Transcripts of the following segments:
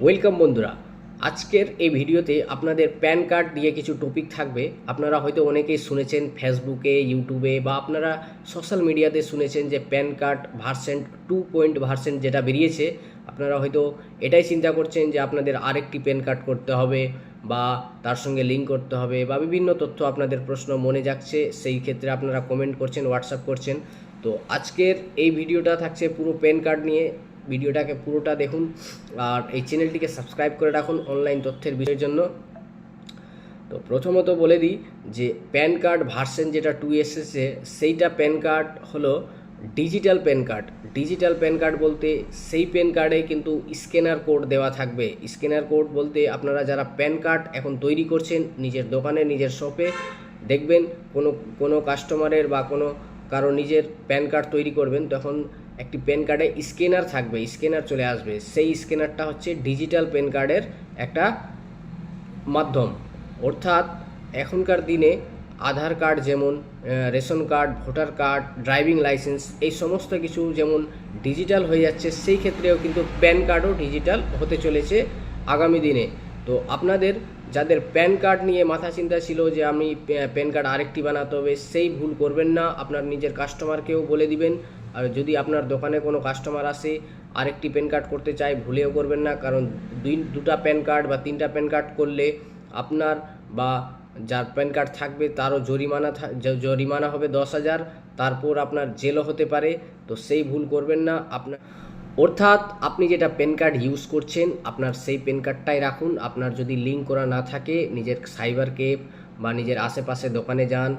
Welcome বন্ধুরা। আজকের এই ভিডিওতে আপনাদের প্যান কার্ড দিয়ে কিছু টপিক থাকবে। আপনারা হয়তো অনেকেই শুনেছেন ফেসবুকে ইউটিউবে বা আপনারা সোশ্যাল মিডিয়াতে শুনেছেন যে PAN card version two point version যেটা বেরিয়েছে, আপনারা হয়তো এটাই চিন্তা করছেন যে আপনাদের আরেকটি প্যান কার্ড করতে হবে, বা তার সঙ্গে লিঙ্ক করতে হবে, বা বিভিন্ন তথ্য আপনাদের প্রশ্ন মনে যাচ্ছে, সেই ক্ষেত্রে আপনারা কমেন্ট করছেন হোয়াটসঅ্যাপ করছেন। তো আজকের এই ভিডিওটা থাকছে পুরো প্যান কার্ড নিয়ে। ভিডিওটাকে পুরোটা দেখুন আর এই চ্যানেলটিকে সাবস্ক্রাইব করে রাখুন অনলাইন তথ্যের বিষয়ের জন্য। তো প্রথমত বলে দিই যে প্যান কার্ড ভার্সন যেটা টু এসেছে সেইটা প্যান কার্ড হলো digital PAN card. Digital PAN card বলতে সেই প্যান কার্ডে কিন্তু স্ক্যানার কোড দেওয়া থাকবে। স্ক্যানার কোড বলতে আপনারা যারা প্যান কার্ড এখন তৈরি করছেন, নিজের দোকানে, নিজের শপে, দেখবেন কোনো কোনো কাস্টমারের বা কোনো কারও নিজের প্যান কার্ড তৈরি করবেন, তখন একটি প্যান কার্ডে স্ক্যানার থাকবে স্ক্যানার চলে আসবে। সেই স্ক্যানারটা হচ্ছে ডিজিটাল প্যান কার্ডের একটা মাধ্যম। অর্থাৎ এখনকার দিনে আধার কার্ড যেমন ration card voter card driving licence এই সমস্ত কিছু যেমন ডিজিটাল হয়ে যাচ্ছে, সেই ক্ষেত্রেও কিন্তু প্যান কার্ডও ডিজিটাল হতে চলেছে আগামী দিনে। তো আপনাদের যাদের প্যান কার্ড নিয়ে মাথা চিন্তা ছিল যে আমি প্যা- প্যান কার্ড আরেকটি বানাতে হবে, সেই ভুল করবেন না। আপনার নিজের কাস্টমারকেও বলে দিবেন। আর যদি আপনার দোকানে কোনো কাস্টমার আসে, আরেকটি প্যান কার্ড করতে চায়, ভুলেও করবেন না। কারণ দুই, দুটা প্যান কার্ড বা তিনটা প্যান কার্ড করলে আপনার বা যার প্যান কার্ড থাকবে তারও জরিমানা জরিমানা হবে দশ হাজার। তারপর আপনার জেলও হতে পারে। তো সেই ভুল করবেন না। আপনার, অর্থাৎ আপনি যেটা প্যান কার্ড ইউজ করছেন, আপনার সেই প্যান কার্ডটাই রাখুন। আপনার যদি লিঙ্ক করা না থাকে, নিজের সাইবার কেপ বা নিজের আশেপাশে দোকানে যান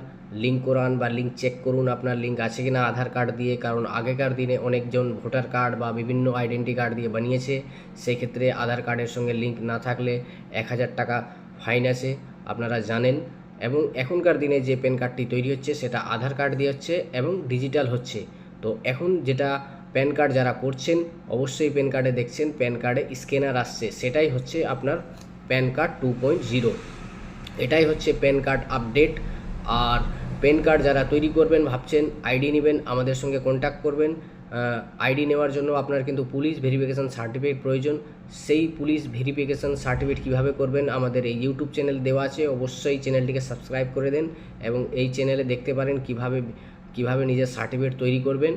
লিঙ্ক করান বা লিঙ্ক চেক করুন আপনার লিঙ্ক আছে কি না আধার কার্ড দিয়ে, কারণ আগেকার দিনে অনেকজন ভোটার কার্ড বা বিভিন্ন আইডেন্টি কার্ড দিয়ে বানিয়েছে। সেই ক্ষেত্রে আধার কার্ডের সঙ্গে লিঙ্ক না থাকলে এক হাজার টাকা ফাইন আছে, আপনারা জানেন। এবং এখনকার দিনে যে প্যান কার্ডটি তৈরি হচ্ছে, সেটা আধার কার্ড দিয়ে হচ্ছে এবং ডিজিটাল হচ্ছে। তো এখন যেটা প্যান কার্ড যারা করছেন, অবশ্যই প্যান কার্ডে দেখছেন প্যান কার্ডে স্ক্যানার আসছে। সেটাই হচ্ছে আপনার PAN card two point zero এটাই হচ্ছে প্যান কার্ড আপডেট আর প্যান কার্ড যারা তৈরি করবেন, ভাবছেন আইডি নেবেন, আমাদের সঙ্গে কন্ট্যাক্ট করবেন। আইডি নেওয়ার জন্য আপনার কিন্তু পুলিশ ভেরিফিকেশান সার্টিফিকেট প্রয়োজন। সেই পুলিশ ভেরিফিকেশান সার্টিফিকেট কীভাবে করবেন, আমাদের এই ইউটিউব চ্যানেল দেওয়া আছে। অবশ্যই চ্যানেলটিকে সাবস্ক্রাইব করে দেন এবং এই চ্যানেলে দেখতে পারেন কীভাবে কীভাবে নিজের সার্টিফিকেট তৈরি করবেন।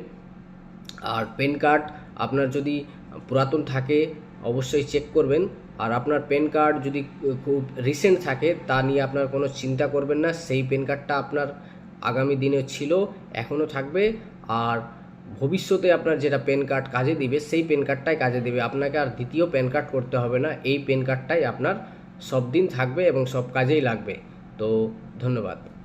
আর প্যান কার্ড আপনার যদি পুরাতন থাকে অবশ্যই চেক করবেন। আর আপনার প্যান কার্ড যদি খুব রিসেন্ট থাকে, তা নিয়ে আপনার কোনো চিন্তা করবেন না। সেই প্যান কার্ডটা আপনার আগামী দিনে ছিল এখনও থাকবে। আর ভবিষ্যতে আপনার যেটা প্যান কার্ড কাজে দিবে, সেই প্যান কার্ডটাই কাজে দিবে। আপনাকে আর দ্বিতীয় প্যান কার্ড করতে হবে না। এই প্যান কার্ডটাই আপনার সব দিন থাকবে এবং সব কাজেই লাগবে। তো ধন্যবাদ।